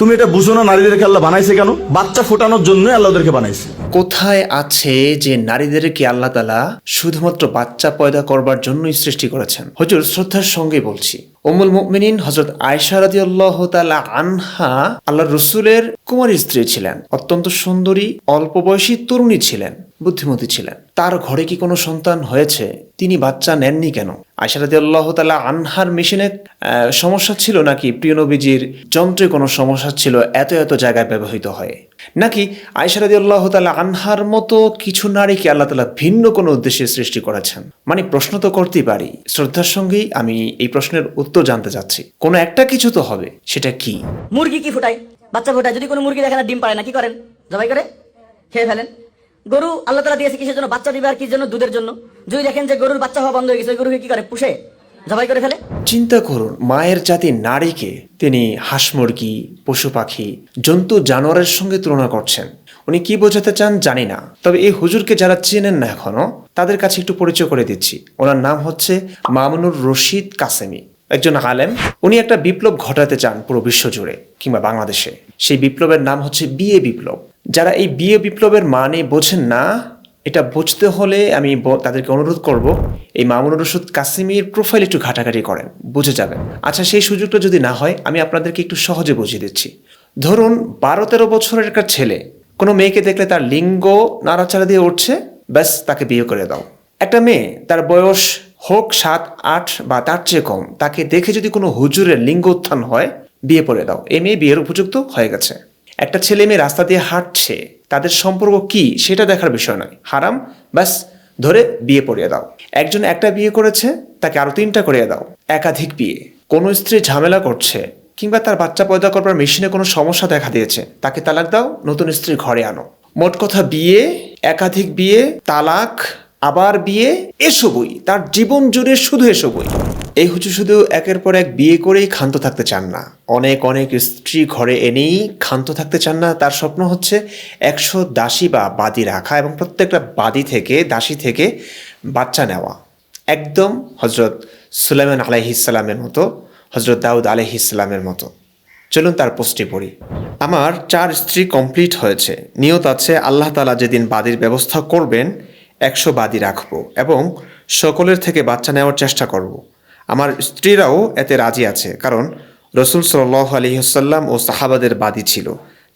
তুমি এটা বুঝো না, নারীদেরকে আল্লাহ বানাইছে কেন? বাচ্চা ফোটানোর জন্য আল্লাহ ওদেরকে বানাইছে। কোথায় আছে যে নারীদেরকে আল্লাহ তালা শুধুমাত্র বাচ্চা পয়দা করবার জন্যই সৃষ্টি করেছেন? হজুর, শ্রদ্ধার সঙ্গে বলছি। অমুল মুমিনিন হজরত আয়সা আল্লাহ তালা আনহা আল্লাহ রসুলের কুমারী স্ত্রী ছিলেন। অত্যন্ত সুন্দরী, অল্প বয়সী তরুণী ছিলেন। বুদ্ধিমতী ছিলেন। তার ঘরে কি কোনো সন্তান হয়েছে? তিনি বাচ্চা নেননি কেন? আয়সা রাদিয়াল্লাহু তাআলা আনহার মেশিনে সমস্যা ছিল নাকি? প্রিয় নবীজির যন্ত্রে কোনো সমস্যা ছিল? এত এত জায়গায় ব্যবহৃত হয়। নাকি আয়সারাদি আল্লাহ তালা আনহার মতো কিছু নারীকে আল্লাহ তালা ভিন্ন কোনো উদ্দেশ্যে সৃষ্টি করেছেন? মানে প্রশ্ন তো করতেই পারি। শ্রদ্ধার সঙ্গেই আমি এই প্রশ্নের উত্তর জানতে চাচ্ছি। কোনো একটা কিছু তো হবে। সেটা কি? মুরগি কি ফুটায়? বাচ্চা ফুটায়? যদি কোনো মুরগি আর ডিম পারে না, কি করেন? জবাই করে? খেয়ে ফেলেন? গরু আল্লাহ তালা দিয়েছে কিসের জন্য? বাচ্চা দিবে আর কি জন্য? দুধের জন্য। যদি দেখেন যে গরুর বাচ্চা হওয়া বন্ধ হয়ে গেছে গরুকে কি করে? পুষে? জবাই করে ফেলে? চিন্তা করুন, মায়ের জাতি নারীকে তিনি হাঁস মুরগি, পশু পাখি, জন্তু, জানোয়ারের সঙ্গে তুলনা করছেন। উনি কি বোঝাতে চান জানি না, তবে এই হুজুরকে যারা চেনেন না এখনও, তাদের কাছে একটু পরিচয় করে দিচ্ছি। ওনার নাম হচ্ছে মামুনুর রশিদ কাসেমি। একজন আলেম, উনি একটা বিপ্লব ঘটাতে চান পুরো বিশ্ব জুড়ে, কিংবা বাংলাদেশে। সেই বিপ্লবের নাম হচ্ছে বিয়ে বিপ্লব। যারা এই বিয়ে বিপ্লবের মানে বোঝেন না, এটা বুঝতে হলে আমি তাদেরকে অনুরোধ করব, এই মামুনুর রশিদ কাসিমির প্রোফাইল একটু ঘাটাঘাটি করেন, বুঝে যাবেন। আচ্ছা সেই সুযোগটা যদি না হয়, আমি আপনাদেরকে একটু সহজে বুঝিয়ে দিচ্ছি। ধরুন, বারো তেরো বছরের একটা ছেলে, কোনো মেয়েকে দেখলে তার লিঙ্গ নাড়াচাড়া দিয়ে উঠছে, ব্যাস, তাকে বিয়ে করে দাও। একটা মেয়ে, তার বয়স হোক সাত, আট বা তার চেয়ে কম, তাকে দেখে যদি কোনো হুজুরের লিঙ্গ উত্থান হয়, বিয়ে করে দাও। এই মেয়ে বিয়ের উপযুক্ত হয়ে গেছে। একটা ছেলে মেয়ে রাস্তা দিয়ে হাঁটছে, তাদের সম্পর্ক কি সেটা দেখার বিষয় নয়। হারাম, ব্যাস, ধরে বিয়ে পড়িয়ে দাও। একজন একটা বিয়ে করেছে, তাকে আরও তিনটা করিয়ে দাও। একাধিক বিয়ে। কোনো স্ত্রী ঝামেলা করছে, কিংবা তার বাচ্চা পয়দা করবার মেশিনে কোনো সমস্যা দেখা দিয়েছে, তাকে তালাক দাও, নতুন স্ত্রী ঘরে আনো। মোট কথা বিয়ে, একাধিক বিয়ে, তালাক আবার বিয়ে? এসো বই। তার জীবন জুড়ে শুধু এসো বই। এই হুজুর শুধু একের পর এক বিয়ে করেই ক্ষান্ত থাকতে চান না। অনেক অনেক স্ত্রী ঘরে এনেই ক্ষান্ত থাকতে চান না। তার স্বপ্ন হচ্ছে একশো দাসী বা বাদি রাখা এবং প্রত্যেকটা বাদি থেকে, দাসী থেকে বাচ্চা নেওয়া। একদম হজরত সুলাইমান আলাইহিসালামের মতো হজরত দাউদ আলাইহিসালামের মতো। চলুন তার পোস্টে পড়ি। আমার চার স্ত্রী কমপ্লিট হয়েছে। নিয়ত আছে আল্লাহ তালা যেদিন বাদির ব্যবস্থা করবেন একশো বাদী রাখব এবং সকলের থেকে বাচ্চা নেওয়ার চেষ্টা করব। আমার স্ত্রীরাও এতে রাজি আছে, কারণ রসুল সাল্লাহ আলহিহসাল্লাম ও সাহাবাদের বাদী ছিল,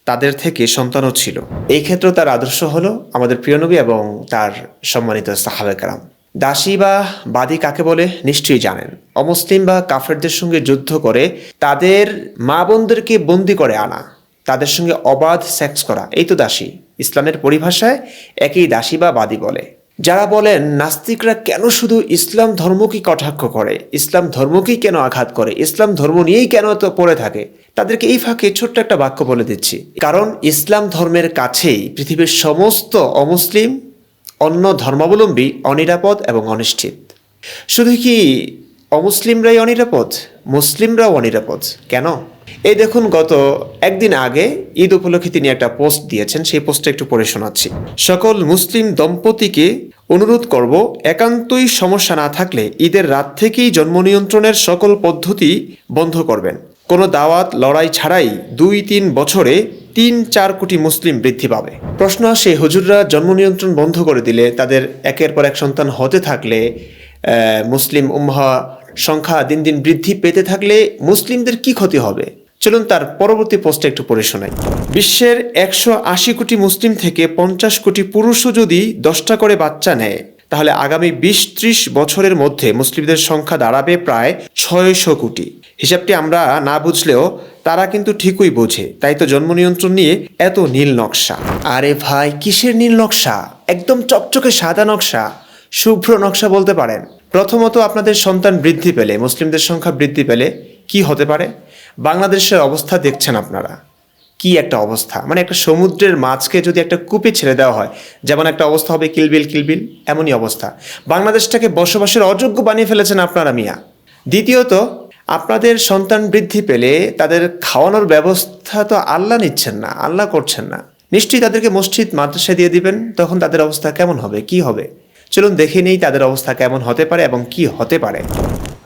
তাদের থেকে সন্তানও ছিল। এই ক্ষেত্রে তার আদর্শ হলো আমাদের প্রিয়নবী এবং তার সম্মানিত সাহাবেকরাম দাসী বা বাদী কাকে বলে নিশ্চয়ই জানেন। অমুসলিম বা কাফেরদের সঙ্গে যুদ্ধ করে তাদের মা বোনদেরকে বন্দি করে আনা, তাদের সঙ্গে অবাধ সেক্স করা, এই তো দাসী। ইসলামের পরিভাষায় একই দাসী বা বাদী বলে। যারা বলেন, নাস্তিকরা কেন শুধু ইসলাম ধর্মকেই কটাক্ষ করে? ইসলাম ধর্মকেই কেন আঘাত করে? ইসলাম ধর্ম নিয়েই কেন তো পড়ে থাকে? তাদেরকে এই ফাঁকে ছোট্ট একটা বাক্য বলে দিচ্ছি। কারণ ইসলাম ধর্মের কাছেই পৃথিবীর সমস্ত অমুসলিম, অন্য ধর্মাবলম্বী, অনিরাপদ এবং অনিশ্চিত। শুধু কি অমুসলিমরাই অনিরাপদ, মুসলিমরাও অনিরাপদ। কেন? এই দেখুন, গত একদিন আগে ঈদ উপলক্ষে তিনি একটা পোস্ট দিয়েছেন, সেই পোস্টটা একটু পড়ে শোনাচ্ছি। সকল মুসলিম দম্পতিকে অনুরোধ করব, একান্তই সমস্যা না থাকলে ঈদের রাত থেকেই জন্ম নিয়ন্ত্রণের সকল পদ্ধতি বন্ধ করবেন। কোনো দাওয়াত, লড়াই ছাড়াই দুই তিন বছরে তিন চার কোটি মুসলিম বৃদ্ধি পাবে। প্রশ্ন আসে, হুজুররা জন্ম নিয়ন্ত্রণ বন্ধ করে দিলে তাদের একের পর এক সন্তান হতে থাকলে মুসলিম উম্মা সংখ্যা দিন দিন বৃদ্ধি পেতে থাকলে মুসলিমদের কি ক্ষতি হবে? চলুন তার পরবর্তী পোস্টে একটু পড়ে শোনাই। বিশ্বের একশো আশি কোটি মুসলিম থেকে পঞ্চাশ কোটি পুরুষও যদি দশটা করে বাচ্চা নেয়, তাহলে আগামী বিশ ত্রিশ বছরের মধ্যে মুসলিমদের সংখ্যা দাঁড়াবে প্রায় ছয়শো কোটি। হিসাবটি আমরা না বুঝলেও তারা কিন্তু ঠিকই বোঝে। তাই তো জন্ম নিয়ন্ত্রণ নিয়ে এত নীল নকশা। আরে ভাই, কিসের নীল নকশা? একদম চকচকে সাদা নকশা। শুভ্র নকশা বলতে পারেন। প্রথমত আপনাদের সন্তান বৃদ্ধি পেলে, মুসলিমদের সংখ্যা বৃদ্ধি পেলে কি হতে পারে? বাংলাদেশের অবস্থা দেখছেন আপনারা। কি একটা অবস্থা? মানে একটা সমুদ্রের মাছকে যদি একটা কূপে ছেড়ে দেওয়া হয়, যেমন একটা অবস্থা হবে কিলবিল কিলবিল এমনই অবস্থা। বাংলাদেশটাকে বসবাসের অযোগ্য বানিয়ে ফেলেছেন আপনারা, মিয়া। দ্বিতীয়ত, আপনাদের সন্তান বৃদ্ধি পেলে তাদের খাওয়ানোর ব্যবস্থা তো আল্লাহ নিচ্ছেন না, আল্লাহ করছেন না। নিশ্চয়ই তাদেরকে মসজিদ মাদ্রাসা দিয়ে দিবেন, তখন তাদের অবস্থা কেমন হবে, কি হবে? চলুন দেখে নেই তাদের অবস্থা কেমন হতে পারে এবং কি হতে পারে।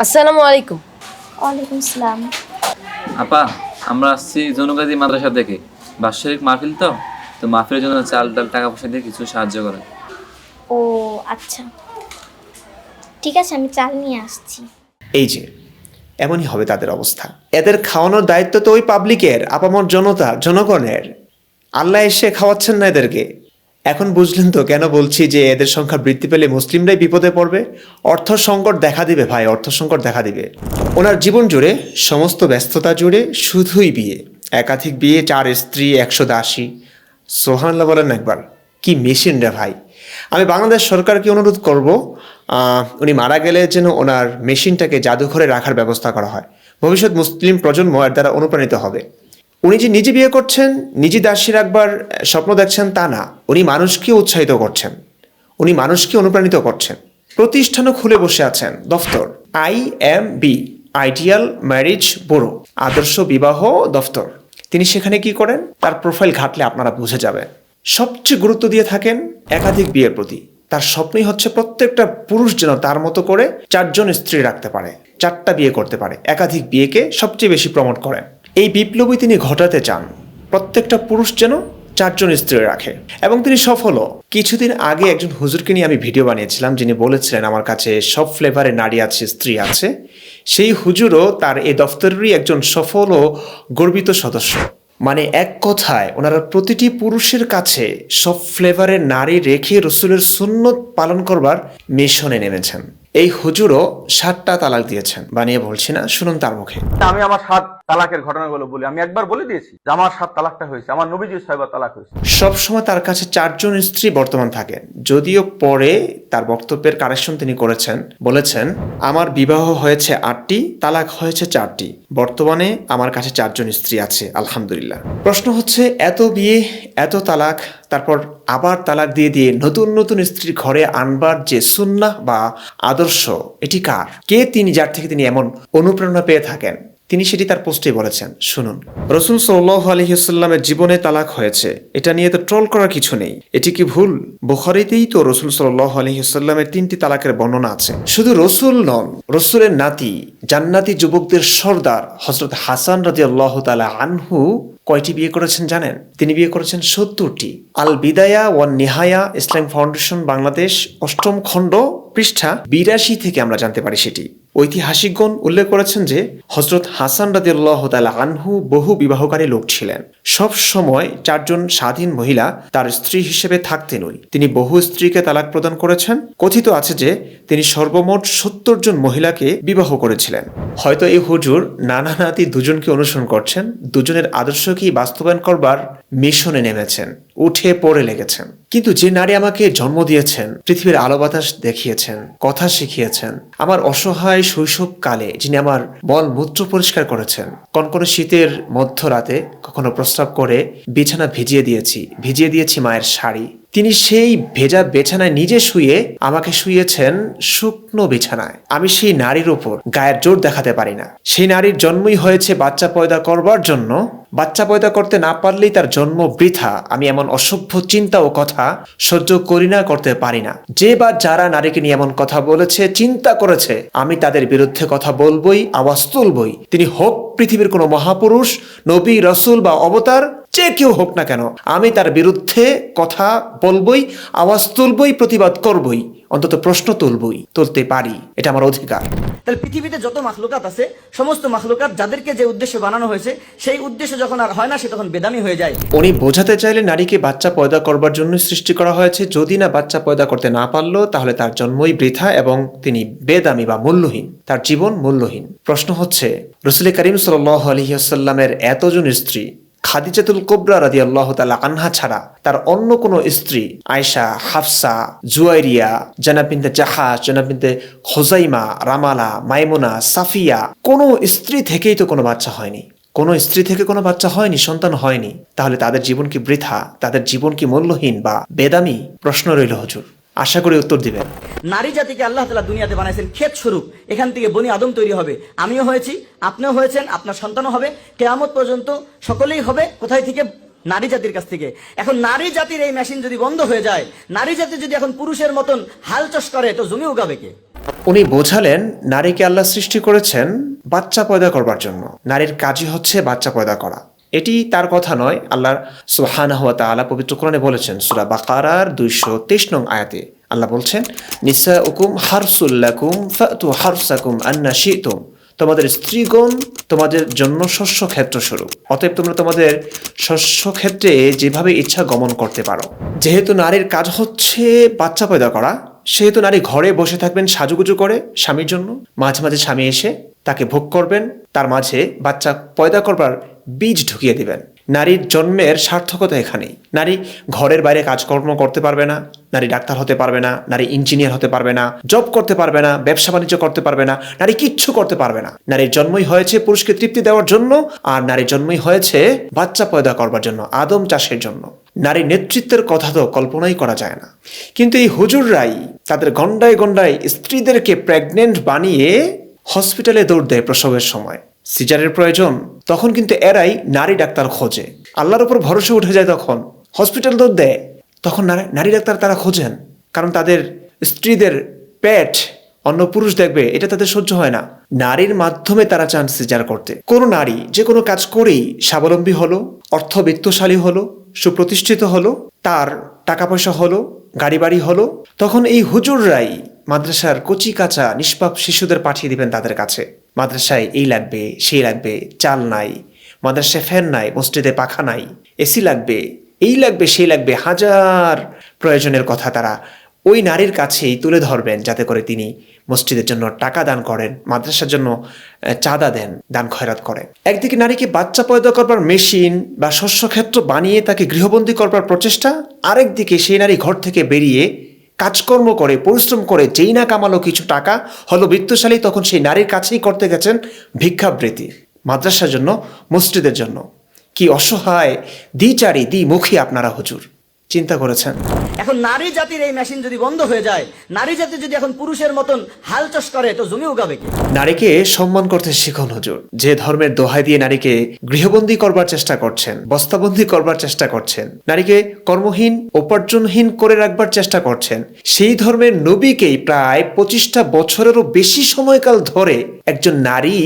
আসসালামু আলাইকুম। ওয়ালাইকুম সালাম আপা আমরা আসছি জনুগাদি মাদ্রাসা থেকে বাৎসরিক মাহফিল তো? তো মাহফিলের জন্য চাল ডাল টাকা পয়সা দিয়ে কিছু সাহায্য করে ও আচ্ছা। ঠিক আছে আমি চাল নিয়ে আসছি। এই যে এমনই হবে তাদের অবস্থা। এদের খাওয়ানোর দায়িত্ব তো ওই পাবলিকের আপামর জনতা জনগণের। আল্লাহ এসে খাওয়াচ্ছেন না এদেরকে। এখন বুঝলেন তো কেন বলছি যে এদের সংখ্যা বৃদ্ধি পেলে মুসলিমরাই বিপদে পড়বে? অর্থ সংকট দেখা দিবে ভাই, অর্থ সংকট দেখা দিবে। ওনার জীবন জুড়ে, সমস্ত ব্যস্ততা জুড়ে শুধুই বিয়ে। একাধিক বিয়ে, চার স্ত্রী, একশো দাসী। সোহানলা বলেন একবার, কি মেশিন রে ভাই। আমি বাংলাদেশ সরকারকে অনুরোধ করব উনি মারা গেলে যেন ওনার মেশিনটাকে জাদুঘরে রাখার ব্যবস্থা করা হয়। ভবিষ্যৎ মুসলিম প্রজন্ম এর দ্বারা অনুপ্রাণিত হবে। উনি যে নিজে বিয়ে করছেন, নিজে দাসী রাখবার স্বপ্ন দেখছেন তা না। উনি মানুষকে উৎসাহিত করছেন। উনি মানুষকে অনুপ্রাণিত করছেন। প্রতিষ্ঠানও খুলে বসে আছেন। দফতর। I M B, ideal marriage bureau, আদর্শ বিবাহ দফতর। তিনি সেখানে কি করেন? তার প্রোফাইল ঘাটলে আপনারা বুঝে যাবেন। সবচেয়ে গুরুত্ব দিয়ে থাকেন একাধিক বিয়ের প্রতি। তার স্বপ্নই হচ্ছে প্রত্যেকটা পুরুষ যেন তার মতো করে চারজন স্ত্রী রাখতে পারে, চারটা বিয়ে করতে পারে। একাধিক বিয়েকে সবচেয়ে বেশি প্রমোট করেন। এই বিপ্লবী তিনি ঘটাতে চান। প্রত্যেকটা পুরুষ যেন চারজন স্ত্রী রাখে। এবং তিনি সফলও কিছুদিন আগে একজন হুজুরকে নিয়ে আমি ভিডিও বানিয়েছিলাম, যিনি বলেছিলেন, আমার কাছে সব ফ্লেভারে নারী আছে, স্ত্রী আছে। সেই হুজুরও তার এই দফতরেরই একজন সফল ও গর্বিত সদস্য। মানে এক কথায়, ওনারা প্রতিটি পুরুষের কাছে সব ফ্লেভারের নারী রেখে রসুলের সুন্নত পালন করবার মিশনে নেমেছেন। এই হুজুরও সাতটা তালাক দিয়েছেন। বানিয়ে বলছি না শুনুন তার মুখে। আমি আমার সাত তালাকের ঘটনাগুলো বলি। আমি একবার বলে দিয়েছি যে আমার সাত তালাকটা হয়েছে আমার নবীজি ছয়বার তালাক হয়েছে। সবসময় তার কাছে চারজন স্ত্রী বর্তমান থাকেন যদিও পরে তার বক্তব্যের কারেকশন তিনি করেছেন বলেছেন আমার বিবাহ হয়েছে আটটি তালাক হয়েছে চারটি। বর্তমানে আমার কাছে চারজন স্ত্রী আছে আলহামদুলিল্লাহ। প্রশ্ন হচ্ছে এত বিয়ে এত তালাক তারপর আবার তালাক দিয়ে দিয়ে নতুন নতুন স্ত্রীর ঘরে আনবার যে সুন্নাহ বা আদর্শ, এটি কার? কে তিনি যার থেকে তিনি এমন অনুপ্রেরণা পেয়ে থাকেন? তিনি সেটি তার পোস্টে বলেছেন। শুনুন। রসুল সাল্লাহ আলহিহাস্লামের জীবনে তালাক হয়েছে। এটা নিয়ে তো ট্রল করার কিছু নেই। এটি কি ভুল? বুখারিতেই তো রসুল সাল্লাহ আলহিহাস্লামের তিনটি তালাকের বর্ণনা আছে। শুধু রসুল নন, রসুলের নাতি, জান্নাতি যুবকদের সর্দার হজরত হাসান রাজি আল্লাহ তালা আনহু কয়টি বিয়ে করেছেন জানেন? তিনি বিয়ে করেছেন সত্তরটি। আল বিদায়া ওয়ান নিহায়া, ইসলাম ফাউন্ডেশন, বাংলাদেশ, অষ্টম খণ্ড পৃষ্ঠা বিরাশি থেকে আমরা জানতে পারি সেটি। ঐতিহাসিকগণ উল্লেখ করেছেন যে হজরত হাসান রাদিয়াল্লাহ তাআলা আনহু বহু বিবাহকারী লোক ছিলেন। সব সময় চারজন স্বাধীন মহিলা তার স্ত্রী হিসেবে থাকতেনই তিনি বহু স্ত্রীকে তালাক প্রদান করেছেন। কথিত আছে যে তিনি সর্বমোট সত্তর জন মহিলাকে বিবাহ করেছিলেন। হয়তো এই হুজুর নানা নাতি দুজনকে অনুসরণ করছেন। দুজনের আদর্শকেই বাস্তবায়ন করবার মিশনে নেমেছেন। উঠে পড়ে লেগেছেন। কিন্তু যে নারী আমাকে জন্ম দিয়েছেন, পৃথিবীর আলো বাতাস দেখিয়েছেন, কথা শিখিয়েছেন, আমার অসহায় শৈশব কালে যিনি আমার মল মূত্র পরিষ্কার করেছেন, কনকনে শীতের মধ্যরাতে কখনো প্রস্রাব করে বিছানা ভিজিয়ে দিয়েছি ভিজিয়ে দিয়েছি মায়ের শাড়ি। তিনি সেই ভেজা বেছানায় নিজে শুয়ে আমাকে শুয়েছেন শুকনো বিছানায়। আমি সেই নারীর উপর গায়ের জোর দেখাতে পারি না। সেই নারীর জন্মই হয়েছে বাচ্চা পয়দা করবার জন্য বাচ্চা পয়দা করতে না পারলেই তার জন্ম বৃথা। আমি এমন অসভ্য চিন্তা ও কথা সহ্য করি না, করতে পারি না। যে বা যারা নারীকে নিয়ে এমন কথা বলেছে, চিন্তা করেছে, আমি তাদের বিরুদ্ধে কথা বলবই, আওয়াজ তুলবই। তিনি হোক পৃথিবীর কোনো মহাপুরুষ, নবী, রসুল বা অবতার, যে কেউ হোক না কেন, আমি তার বিরুদ্ধে কথা বলবই, আওয়াজ তুলবই, প্রতিবাদ করবই। অন্তত প্রশ্ন তুলবই তুলতে পারি এটা আমার অধিকার। তাহলে পৃথিবীতে যত মাখলুকাত আছে সমস্ত মাখলুকাত যাদেরকে যে উদ্দেশ্যে বানানো হয়েছে সেই উদ্দেশ্য যখন আর হয় না সে তখন বেদামি হয়ে যায়। উনি বোঝাতে চাইলে নারীকে বাচ্চা পয়দা করবার জন্য সৃষ্টি করা হয়েছে। যদি না বাচ্চা পয়দা করতে না পারল তাহলে তার জন্মই বৃথা এবং তিনি বেদামি বা মূল্যহীন তার জীবন মূল্যহীন। প্রশ্ন হচ্ছে রসুল করিম সাল আলহিহাসাল্লামের এতজন স্ত্রী খাদিজাতুল কোবরা রাদি আল্লাহ তালা আনহা ছাড়া তার অন্য কোনো স্ত্রী আয়সা হাফসা, জুয়াইরিয়া জানাবিন্দে জাহাজ জানাবিন্দে হোজাইমা রামালা, মাইমুনা, সাফিয়া কোনো স্ত্রী থেকেই তো কোনো বাচ্চা হয়নি। কোনো স্ত্রী থেকে কোনো বাচ্চা হয়নি, সন্তান হয়নি। তাহলে তাদের জীবন কি বৃথা? তাদের জীবন কি মূল্যহীন বা বেদামি? প্রশ্ন রইল হুজুর। আশা করি উত্তর দিবেন। নারী জাতিকে আল্লাহ তালা দুনিয়াতে বানাইছেন ক্ষেত স্বরূপ। এখান থেকে বনি আদম তৈরি হবে। আমিও হয়েছি আপনিও হয়েছেন আপনার সন্তানও হবে। কেয়ামত পর্যন্ত সকলেই হবে কোথায় থেকে? নারী জাতির কাছ থেকে। এখন নারী জাতির এই মেশিন যদি বন্ধ হয়ে যায় নারী জাতি যদি এখন পুরুষের মতন হাল চাষ করে তো জমি উগাবে কে? উনি বোঝালেন নারীকে আল্লাহ সৃষ্টি করেছেন বাচ্চা পয়দা করবার জন্য। নারীর কাজই হচ্ছে বাচ্চা পয়দা করা। এটি তার কথা নয়। আল্লাহ সুহানা হওয়া তালা পবিত্র কোরআনে বলেছেন, সুরা বাকারার দুইশো তেইশ নং আয়াতে। আল্লাহ বলছেন নিসা উকুম হারসুল্লাকুম ফাতু হারসাকুম আন্না শিতুম। তোমাদের স্ত্রীগণ তোমাদের জন্য শস্য ক্ষেত্র স্বরূপ। অতএব তোমরা তোমাদের শস্য ক্ষেত্রে যেভাবে ইচ্ছা গমন করতে পারো। যেহেতু নারীর কাজ হচ্ছে বাচ্চা পয়দা করা, সেহেতু নারী ঘরে বসে থাকবেন সাজুগুজু করে স্বামীর জন্য, মাঝে মাঝে স্বামী এসে তাকে ভোগ করবেন, তার মাঝে বাচ্চা পয়দা করবার বীজ ঢুকিয়ে দিবেন। নারীর জন্মের সার্থকতা এখানেই। নারী ঘরের বাইরে কাজকর্ম করতে পারবে না, নারী ডাক্তার হতে পারবে না, নারী ইঞ্জিনিয়ার হতে পারবে না, জব করতে পারবে না, ব্যবসা বাণিজ্য করতে পারবে না, নারী কিচ্ছু করতে পারবে না। নারীর জন্মই হয়েছে পুরুষকে তৃপ্তি দেওয়ার জন্য, আর নারীর জন্মই হয়েছে বাচ্চা পয়দা করবার জন্য, আদম চাষের জন্য। নারী নেতৃত্বের কথা তো কল্পনাই করা যায় না। কিন্তু এই হুজুররাই তাদের গন্ডায় গন্ডায় স্ত্রীদেরকে প্রেগনেন্ট বানিয়ে হসপিটালে দৌড় দেয় প্রসবের সময়। সিজারের প্রয়োজন, তখন কিন্তু এরাই নারী ডাক্তার খোঁজে। আল্লাহর উপর ভরসা উঠে যায় তখন। হসপিটাল দৌড় দেয়, তখন নারী- ডাক্তার তারা খোঁজেন। কারণ তাদের স্ত্রীদের পেট অন্য পুরুষ দেখবে, এটা তাদের সহ্য হয় না। নারীর মাধ্যমে তারা চান সিজার করতে। কোনো নারী যে কোনো কাজ করেই স্বাবলম্বী হলো অর্থ অর্থবিত্তশালী হলো, সুপ্রতিষ্ঠিত হলো, তার টাকা পয়সা হলো গাড়ি বাড়ি হলো, তখন এই হুজুররাই মাদ্রাসার কচি কাঁচা নিষ্পাপ শিশুদের পাঠিয়ে দিবেন তাদের কাছে। মাদ্রাসায় এই লাগবে, সেই লাগবে, চাল নাই, মাদ্রাসায় ফ্যান নাই, মসজিদে পাখা নাই এসি লাগবে, এই লাগবে, সেই লাগবে, হাজার প্রয়োজনের কথা তারা ওই নারীর কাছেই তুলে ধরবেন যাতে করে তিনি মসজিদের জন্য টাকা দান করেন, মাদ্রাসার জন্য চাঁদা দেন, দান খয়রাত করেন। একদিকে নারীকে বাচ্চা পয়দা করবার মেশিন বা শস্যক্ষেত্র বানিয়ে তাকে গৃহবন্দী করবার প্রচেষ্টা, আরেকদিকে সেই নারী ঘর থেকে বেরিয়ে কাজকর্ম করে, পরিশ্রম করে, যেই না কামালো কিছু টাকা, হলো বৃত্তশালী তখন সেই নারীর কাছেই করতে গেছেন ভিক্ষাবৃত্তি, মাদ্রাসার জন্য, মসজিদের জন্য। কি অসহায়, দ্বিচারী, দ্বিমুখী আপনারা হুজুর। চিন্তা করেছেন। এখন নারী জাতির এই মেশিন যদি বন্ধ হয়ে যায় নারী জাতি যদি এখন পুরুষের মতন হাল চাষ করে তো জমি উগাবে কি? নারীকে সম্মান করতে শিখুন হুজুর। যে ধর্মের দোহাই দিয়ে নারীকে গৃহবন্দী করবার চেষ্টা করছেন বস্তাবন্দি করবার চেষ্টা করছেন নারীকে কর্মহীন উপার্জনহীন করে রাখবার চেষ্টা করছেন সেই ধর্মের নবীকেই প্রায় পঁচিশটা বছরেরও বেশি সময়কাল ধরে একজন নারী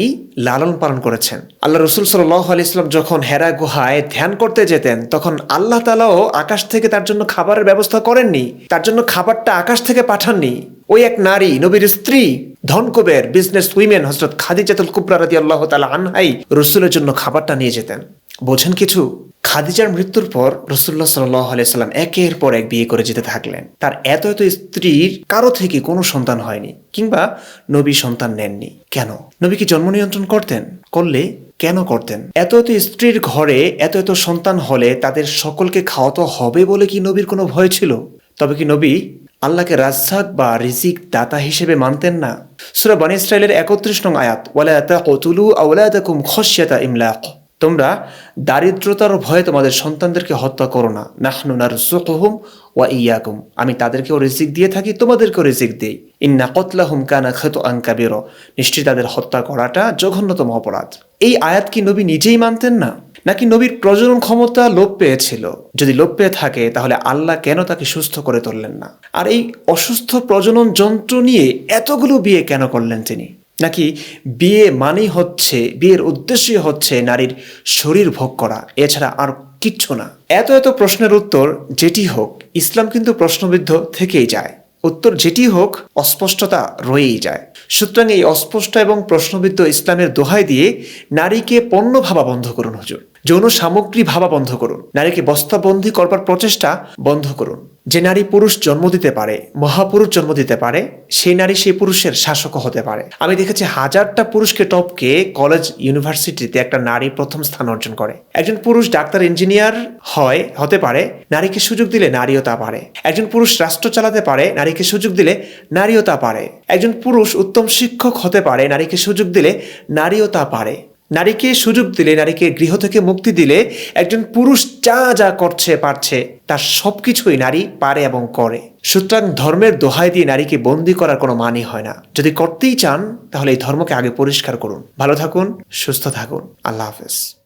লালন পালন করেছেন। আল্লাহ রসুল সাল্লাহ আলাইসলাম যখন হেরা গুহায় ধ্যান করতে যেতেন, তখন আল্লাহ তালাও আকাশ থেকে তার জন্য খাবারের ব্যবস্থা করেননি, তার জন্য খাবারটা আকাশ থেকে পাঠাননি। ওই এক নারী, নবীর স্ত্রী, ধনকুবের বিজনেস উইমেন হজরত খাদিজাতুল কুবরা রাদি আল্লাহ তালা আনহাই রসুলের জন্য খাবারটা নিয়ে যেতেন। বোঝেন কিছু? খাদিজার মৃত্যুর পর রসুল্লাহ সাল্লাম একের পর এক বিয়ে করে যেতে থাকলেন। তার এত এত স্ত্রীর কারও থেকে কোনো সন্তান হয়নি কিংবা নবী সন্তান নেননি। কেন? নবী কি জন্ম নিয়ন্ত্রণ করতেন? করলে কেন করতেন? এত এত স্ত্রীর ঘরে এত এত সন্তান হলে তাদের সকলকে খাওয়াতে হবে বলে কি নবীর কোনো ভয় ছিল? তবে কি নবী আল্লাহকে রাজ্জাক বা রিজিক দাতা হিসেবে মানতেন না? সুরা বানি ইসরায়েলের একত্রিশ নং আয়াত, ওয়ালা তাকুতুলু আওলাদাকুম খসিয়াতা ইমলাক তোমরা দারিদ্রতার ভয়ে তোমাদের সন্তানদেরকে হত্যা করো না। নাহনু নারযুকুহুম ওয়া ইয়াকুম। আমি তাদেরকেও রিজিক দিয়ে থাকি, তোমাদেরকেও রিজিক দেই। ইন্না কতলাহুম কানা খাতআন কাবীরা। নিশ্চয়ই তাদের হত্যা করাটা জঘন্যতম অপরাধ। এই আয়াত কি নবী নিজেই মানতেন না? নাকি নবীর প্রজনন ক্ষমতা লোপ পেয়েছিল? যদি লোপ পেয়ে থাকে, তাহলে আল্লাহ কেন তাকে সুস্থ করে তুললেন না? আর এই অসুস্থ প্রজনন যন্ত্র নিয়ে এতগুলো বিয়ে কেন করলেন তিনি? নাকি বিয়ে মানেই হচ্ছে, বিয়ের উদ্দেশ্যই হচ্ছে নারীর শরীর ভোগ করা। এছাড়া আর কিচ্ছু না। এত এত প্রশ্নের উত্তর যেটি হোক, ইসলাম কিন্তু প্রশ্নবিদ্ধ থেকেই যায়। উত্তর যেটি হোক, অস্পষ্টতা রয়েই যায়। সুতরাং এই অস্পষ্ট এবং প্রশ্নবিদ্ধ ইসলামের দোহাই দিয়ে নারীকে পণ্য ভাবা বন্ধ করুন হুজুর। যৌন সামগ্রী ভাবা বন্ধ করুন। নারীকে বস্তাবন্দি করবার প্রচেষ্টা বন্ধ করুন। যে নারী পুরুষ জন্ম দিতে পারে, মহাপুরুষ জন্ম দিতে পারে, সেই নারী সেই পুরুষের শাসকও হতে পারে। আমি দেখেছি হাজারটা পুরুষকে টপকে কলেজ ইউনিভার্সিটিতে একটা নারী প্রথম স্থান অর্জন করে। একজন পুরুষ ডাক্তার ইঞ্জিনিয়ার হয়, হতে পারে, নারীকে সুযোগ দিলে নারীও তা পারে। একজন পুরুষ রাষ্ট্র চালাতে পারে, নারীকে সুযোগ দিলে নারীও তা পারে। একজন পুরুষ উত্তম শিক্ষক হতে পারে, নারীকে সুযোগ দিলে নারীও তা পারে। নারীকে সুযোগ দিলে, নারীকে গৃহ থেকে মুক্তি দিলে একজন পুরুষ যা যা করছে, পারছে, তার সব কিছুই নারী পারে এবং করে। সুতরাং ধর্মের দোহাই দিয়ে নারীকে বন্দি করার কোনো মানে হয় না। যদি করতেই চান, তাহলে এই ধর্মকে আগে পরিষ্কার করুন। ভালো থাকুন, সুস্থ থাকুন। আল্লাহ হাফেজ।